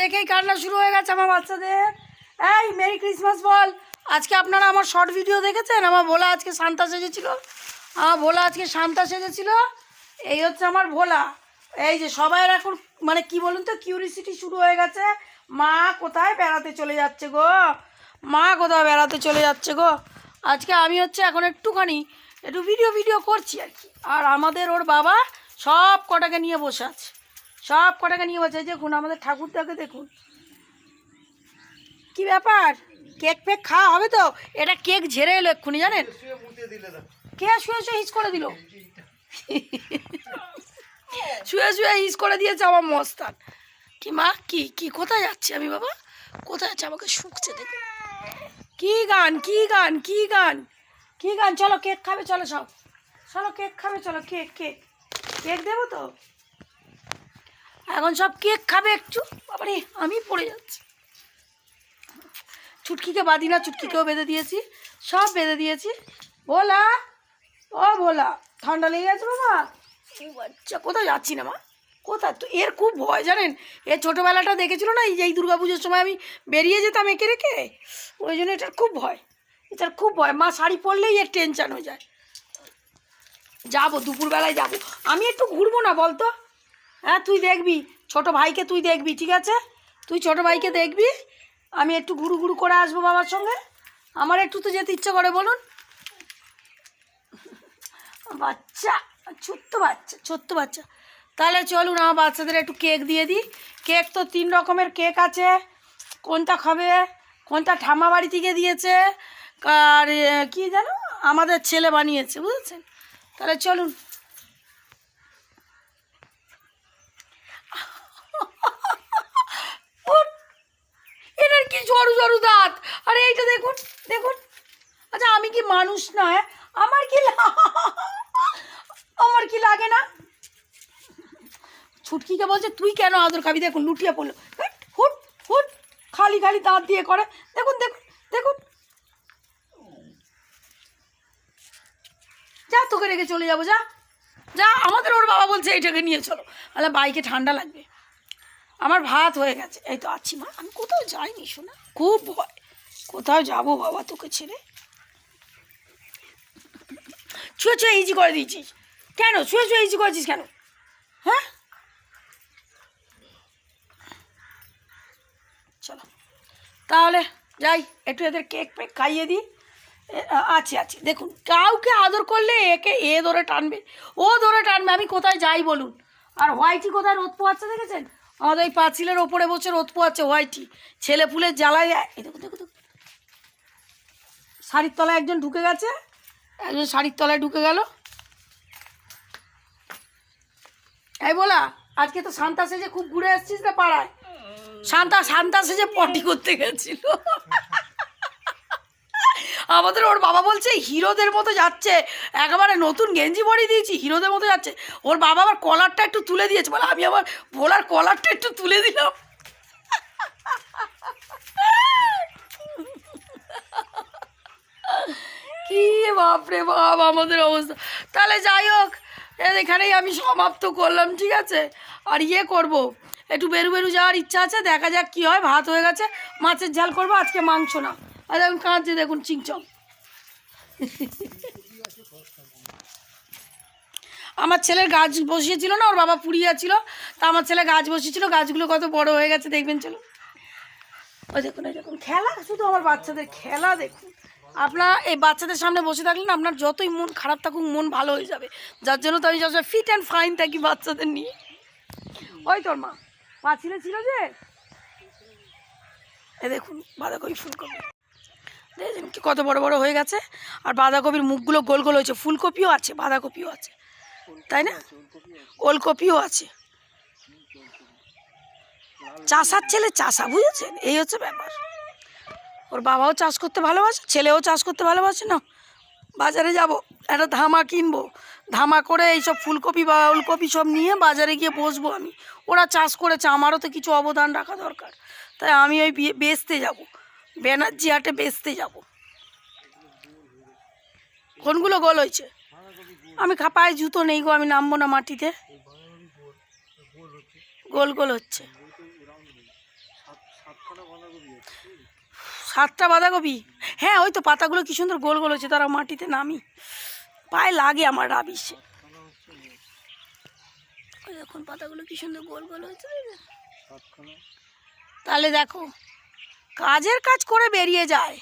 দেখেই কান্না শুরু হয়ে গেছে আমার বাচ্চাদের। এই, মেরি ক্রিসমাস বল। আজকে আপনারা আমার শর্ট ভিডিও দেখেছেন? আমার ভোলা আজকে শান্তা সেজেছিল। আমার ভোলা আজকে সেজেছিল। এই হচ্ছে আমার ভোলা। এই যে সবাই এখন মানে কি বলুন তো কিউরিসিটি শুরু হয়ে গেছে। মা কোথায় বেড়াতে চলে যাচ্ছে গো? মা কোথায় বেড়াতে চলে যাচ্ছে গো? আজকে আমি হচ্ছে এখন একটুখানি একটু ভিডিও ভিডিও করছি আর কি। আর আমাদের ওর বাবা সব কটাকে নিয়ে বসে আছে। সব কটাকে নিয়ে বসে দেখুন, আমাদের ঠাকুরটাকে দেখুন। কি ব্যাপার? কেক ফেক খাওয়া হবে তো? এটা কেক ঝেড়ে এলো এক্ষুনি, জানেন? কে শুয়ে শুয়ে হিস করে দিল? শুয়ে শুয়ে হিস করে দিয়েছে আমার মস্তান। কি মা, কি কি? কোথায় যাচ্ছি আমি বাবা? কোথায় যাচ্ছে? আমাকে শুকছে দেখো কি গান কি গান কি গান? কি গান? চলো, কেক খাবে, চলো সব চলো, কেক খাবে, চলো, কেক কেক। কেক দেবো তো? এখন সব কেক খাবে একটু। বাবারে, আমি পড়ে যাচ্ছি। চুটকিকে বাঁধি না, চুটকিকেও বেঁধে দিয়েছি। সব বেঁধে দিয়েছি। ভোলা, ও ভোলা, ঠান্ডা লেগে গেছে বাবা। বাচ্চা কোথায় যাচ্ছি না মা। কোথায় তো এর খুব ভয়, জানেন? এর ছোটোবেলাটা দেখেছিল না? এই দুর্গা পুজোর সময় আমি বেরিয়ে যেতাম এঁকে রেখে? ওই জন্য এটার খুব ভয়। এটার খুব ভয়। মা শাড়ি পরলেই এর টেনশান হয়ে যায়। যাব, দুপুরবেলায় যাব। আমি একটু ঘুরবো না, বলতো? হ্যাঁ তুই দেখবি। ছোট ভাইকে তুই দেখবি, ঠিক আছে? তুই ছোট ভাইকে দেখবি। আমি একটু ঘুরু ঘুরু করে আসব বাবার সঙ্গে। আমার একটু তো যেতে ইচ্ছে করে, বলুন। বাচ্চা, ছোট্ট বাচ্চা ছোট্ট বাচ্চা। তাহলে চলুন, আমার বাচ্চাদের একটু কেক দিয়ে দিই। কেক তো তিন রকমের কেক আছে। কোনটা খাবে? কোনটা ঠাম্মা বাড়ি থেকে দিয়েছে? আর কি জানো? আমাদের ছেলে বানিয়েছে, বুঝেছেন? তাহলে চলুন! এটার কি সরু সরু দাঁত? আরে, এইটা দেখুন দেখুন। আচ্ছা আমি কি মানুষ নয়? আমার কি আমার কি লাগে না? ছুটকিকে বলছে তুই কেন আদর খাবি? দেখুন লুটিয়ে পড়ল। হুট, হুট খালি খালি দাঁত দিয়ে করে। দেখুন দেখুন দেখুন। যা তোকে রেখে চলে যাব যা। যা আমাদের ওর বাবা বলছে এইটাকে নিয়ে চলো। তাহলে বাইকে ঠান্ডা লাগবে। আমার ভাত হয়ে গেছে। এই তো আছি মা। আমি কোথাও যাইনি শোনা খুব ভয়। কোথাও যাব বাবা তোকে ছেড়ে? ছুঁয়ে ছুঁয়ে ইজি করে দিয়েছিস। কেন? ছুঁয়ে ছুঁয়ে ইজি করেছিস কেন? হ্যাঁ? তাহলে যাই, একটু এদের কেক পেক খাইয়ে দিই। আছে আছে। দেখুন, কাউকে আদর করলে একে এ ধরে টানবে, ও ধরে টানবে, আমি কোথায় যাই বলুন? আর হোয়াইটি কোথায় রোদ পোয়াচ্ছে দেখেছেন? আমাদের ওই পাঁচিলের ওপরে বসে রোদ পোয়াচ্ছে হোয়াইটি। ছেলে ফুলের জ্বালায় দেখুন দেখুন দেখুন। শাড়ির তলায় একজন ঢুকে গেছে, একজন শাড়ির তলায় ঢুকে গেল। এই বলা, আজকে তো শান্তা সেজে খুব ঘুরে এসছিস না পাড়ায়। শান্তা শান্তা সেজে পটি করতে গেছিল। আমাদের ওর বাবা বলছে, হিরোদের মতো যাচ্ছে। একেবারে নতুন গেঞ্জি পরিয়ে দিয়েছি, হিরোদের মতো যাচ্ছে। ওর বাবা আবার কলারটা একটু তুলে দিয়েছে, বলে আমি আবার ভোলার কলারটা একটু তুলে দিলাম। কি বাপরে বাপ, আমাদের অবস্থা। তাহলে যাই হোক এখানেই আমি সমাপ্ত করলাম, ঠিক আছে? আর ইয়ে করব। একটু বেরু বেরু যাওয়ার ইচ্ছা আছে, দেখা যাক কি হয়, ভাত হয়ে গেছে, মাছের ঝাল করব, আজকে মাংস না। আর এখন কাঁদছে, দেখুন, চিংচম। আমার ছেলের গাছ বসিয়েছিল না, ওর বাবা পুড়িয়ে ছিল, তা আমার ছেলে গাছ বসিয়েছিল, গাছগুলো কত বড় হয়ে গেছে, দেখবেন চলো ওই দেখুন, এই দেখুন, খেলা, শুধু আমার বাচ্চাদের খেলা, দেখুন। আপনার এই বাচ্চাদের সামনে বসে থাকলে না, আপনার যতই মন খারাপ থাকুক, মন ভালো হয়ে যাবে। যার জন্য তো আমি সবসময় ফিট অ্যান্ড ফাইন থাকি বাচ্চাদের নিয়ে। ওই তোর মা। পাছিলে ছিল যে? এ দেখুন, বাঁধাকপি ফুলকপি। দেখেছেন কি কত বড় বড় হয়ে গেছে। আর বাঁধাকপির মুখগুলো গোল গোল হয়েছে। ফুলকপিও আছে, বাঁধাকপিও আছে। তাই না? ওলকপিও আছে। চাষার ছেলে চাষা, বুঝেছেন? এই হচ্ছে ব্যাপার। ওর বাবাও চাষ করতে ভালোবাসে, ছেলেও চাষ করতে ভালোবাসে না? বাজারে যাব। একটা ধামা কিনবো। ধামা করে এইসব ফুলকপি বা ওলকপি সব নিয়ে বাজারে গিয়ে বসবো আমি। ওরা চাষ করেছে, আমারও তো কিছু অবদান রাখা দরকার। তাই আমি ওই বেচতে যাব। ব্যানার্জি হাটে বেচতে যাব। কোনগুলো গোল হয়েছে? আমি খাপায় জুতো নেই গো, আমি নামবো না মাটিতে। গোল গোল হচ্ছে। সাতটা বাঁধাকপি? হ্যাঁ ওই তো পাতাগুলো কি সুন্দর গোল গোল হচ্ছে, তারা মাটিতে নামি। পায়ে লাগে আমার ওই দেখুন পাতাগুলো কি সুন্দর গোল গোল হয়েছে তাহলে দেখো কাজের কাজ করে বেরিয়ে যায়।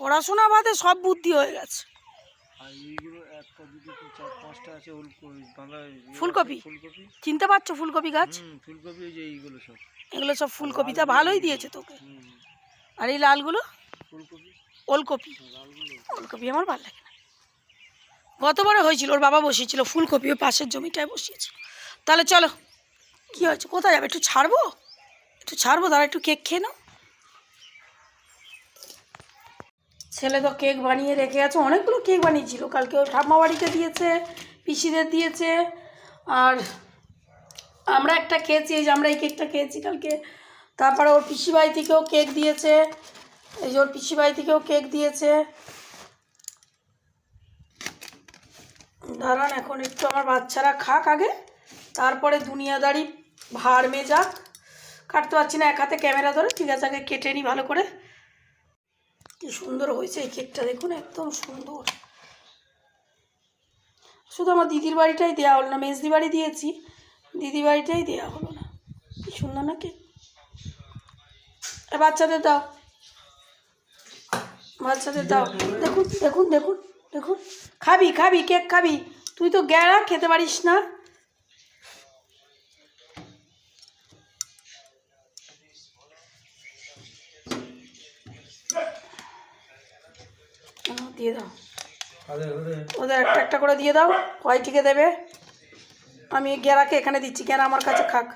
পড়াশোনা বাদে সব বুদ্ধি হয়ে গেছে। ইয়ে ফুলকপি? চিনতে পারছ ফুলকপি গাছ? হুম ফুলকপি এইগুলো সব। এগুলো সব ফুলকপিটা ভালোই দিয়েছে তোকে। আর এই লালগুলো? ওলকপি। ওলকপি আমার ভালো লাগে না। গতবারে হয়েছিল, ওর বাবা বসিয়েছিল ফুলকপি ওই পাশের জমিটায় বসিয়েছিল। তাহলে চলো, কি হয়েছে, কোথায় যাবে, একটু ছাড়বো? একটু ছাড়বো তারা একটু কেক খেয়ে নাও। ছেলে তো কেক বানিয়ে রেখে আছে, অনেকগুলো কেক বানিয়েছিল, কালকে ওর ঠাম্মা বাড়িতে দিয়েছে, পিসিদের দিয়েছে, আর আমরা একটা খেয়েছি, এই যে আমরা এই কেকটা খেয়েছি কালকে। তারপরে ওর পিসি বাড়ি থেকেও কেক দিয়েছে, এই যে ওর পিসি বাড়ি থেকেও কেক দিয়েছে। দাঁড়ান এখন একটু আমার বাচ্চারা খাক আগে। তারপরে দুনিয়াদারি ভার মেজাক কাটতে পারছি না, এক হাতে ক্যামেরা ধরে। ঠিক আছে, আগে কেটে নিই ভালো করে। কি সুন্দর হয়েছে এই কেকটা, দেখুন একদম সুন্দর। শুধু আমার দিদির বাড়িটাই দেওয়া হলো না, মেজদি বাড়ি দিয়েছি। দিদি বাড়িটাই দেওয়া হলো না। কি সুন্দর না কেক? বাচ্চাদের দাও। বাচ্চাদের দাও। দেখুন দেখুন দেখুন দেখুন। খাবি খাবি কেক খাবি। তুই তো গ্যাড়া খেতে পারিস না। দিয়ে দাও। ওদের একটা একটা করে দিয়ে দাও। কয়টিকে দেবে? আমি গেরাকে এখানে দিচ্ছি। গেরা আমার কাছে খাক।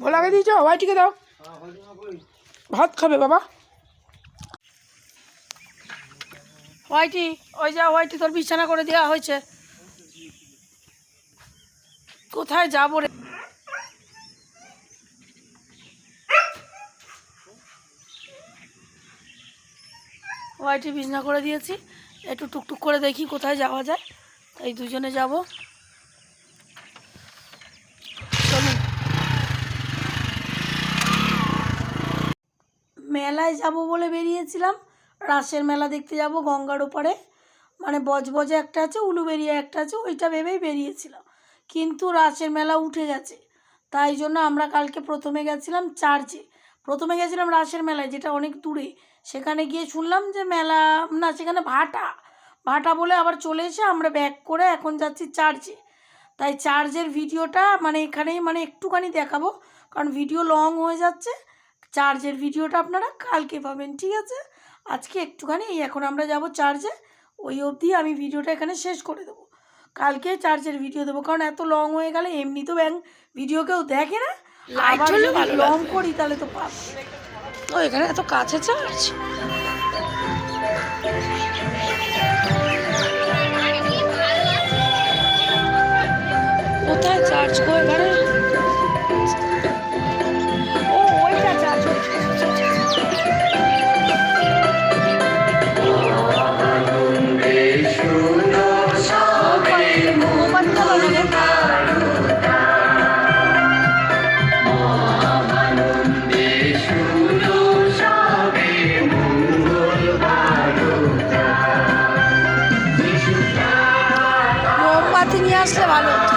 ভোলাকে দিয়েছ ভাইটিকে দাও। হরিমা ভাত খাবে বাবা। হোয়াইটি ওই যা হোয়াইটি তোর বিছানা করে দেওয়া হয়েছে। কোথায় যাব রে? হোয়াইটি বিছানা করে দিয়েছি। একটু টুকটুক করে দেখি কোথায় যাওয়া যায়। তাই দুজনে যাব। মেলায় যাব বলে বেরিয়েছিলাম। রাসের মেলা দেখতে যাব গঙ্গার ওপারে। মানে বজবজে একটা আছে, উলুবেরিয়া একটা আছে, ওইটা ভেবেই বেরিয়েছিলাম। কিন্তু রাসের মেলা উঠে গেছে। তাই জন্য আমরা কালকে প্রথমে গেছিলাম চার্চে। প্রথমে গেছিলাম রাসের মেলায়, যেটা অনেক দূরে। সেখানে গিয়ে শুনলাম যে মেলা না সেখানে ভাটা। ভাটা বলে আবার চলে এসে আমরা ব্যাক করে এখন যাচ্ছি চার্চে তাই চার্জের ভিডিওটা মানে এখানেই মানে একটুখানি দেখাবো। কারণ ভিডিও লং হয়ে যাচ্ছে। চার্জের ভিডিওটা আপনারা কালকে পাবেন ঠিক আছে? আজকে একটুখানি এই এখন আমরা যাব চার্জে ওই অবধি আমি ভিডিওটা এখানে শেষ করে দেবো। কালকে চার্জের ভিডিও দেবো। কারণ এত লং হয়ে গেলে এমনি তো ব্যাং ভিডিও কেউ দেখে না। আবার লং করি তাহলে তো পাব। ও এখানে এত কাছে চার্জ কোথায় চার্জ গো এখানে? আসলে ভালো।